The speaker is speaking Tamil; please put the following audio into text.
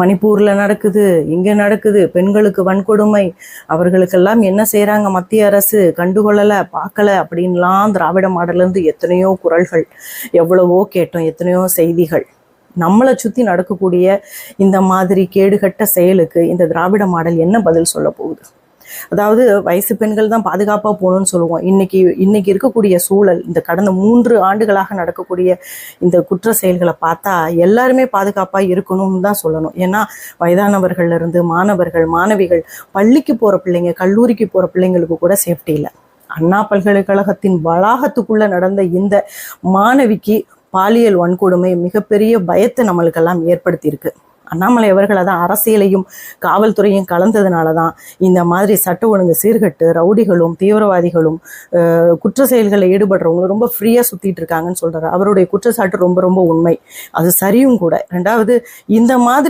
மணிப்பூரில் நடக்குது இங்கே நடக்குது பெண்களுக்கு வன்கொடுமை. அவர்களுக்கெல்லாம் என்ன செய்கிறாங்க மத்திய அரசு? கண்டுகொள்ளலை பார்க்கல அப்படின்லாம் திராவிட மாடலேருந்து எத்தனையோ குரல்கள் எவ்வளவோ கேட்டோம் எத்தனையோ செய்திகள். நம்மளை சுற்றி நடக்கக்கூடிய இந்த மாதிரி கேடுகட்ட செயலுக்கு இந்த திராவிட மாடல் என்ன பதில் சொல்ல போகுது? அதாவது வயசு பெண்கள் தான் பாதுகாப்பாக போகணும்னு சொல்லுவோம். இன்னைக்கு இன்னைக்கு இருக்கக்கூடிய சூழல் இந்த கடந்த மூன்று ஆண்டுகளாக நடக்கக்கூடிய இந்த குற்ற செயல்களை பார்த்தா எல்லாருமே பாதுகாப்பாக இருக்கணும்னு தான் சொல்லணும். ஏன்னா வயதானவர்கள்ல இருந்து மாணவர்கள் மாணவிகள் பள்ளிக்கு போகிற பிள்ளைங்க கல்லூரிக்கு போகிற பிள்ளைங்களுக்கு கூட சேஃப்டி இல்லை. அண்ணா பல்கலைக்கழகத்தின் வளாகத்துக்குள்ள நடந்த இந்த மாணவிக்கு பாலியல் வன்கொடுமை மிகப்பெரிய பயத்தை நம்மளுக்கெல்லாம் ஏற்படுத்தியிருக்கு. அண்ணாமலை அவர்கள் தான் அரசியலையும் காவல்துறையும் கலந்ததுனால தான் இந்த மாதிரி சட்ட ஒழுங்கு சீர்கட்டு ரவுடிகளும் தீவிரவாதிகளும் குற்ற செயல்களில் ஈடுபடுறவங்களும் ரொம்ப ஃப்ரீயாக சுற்றிட்டு இருக்காங்கன்னு சொல்கிறாரு அவருடைய குற்றச்சாட்டு ரொம்ப ரொம்ப உண்மை. அது சரியும் கூட. ரெண்டாவது இந்த மாதிரி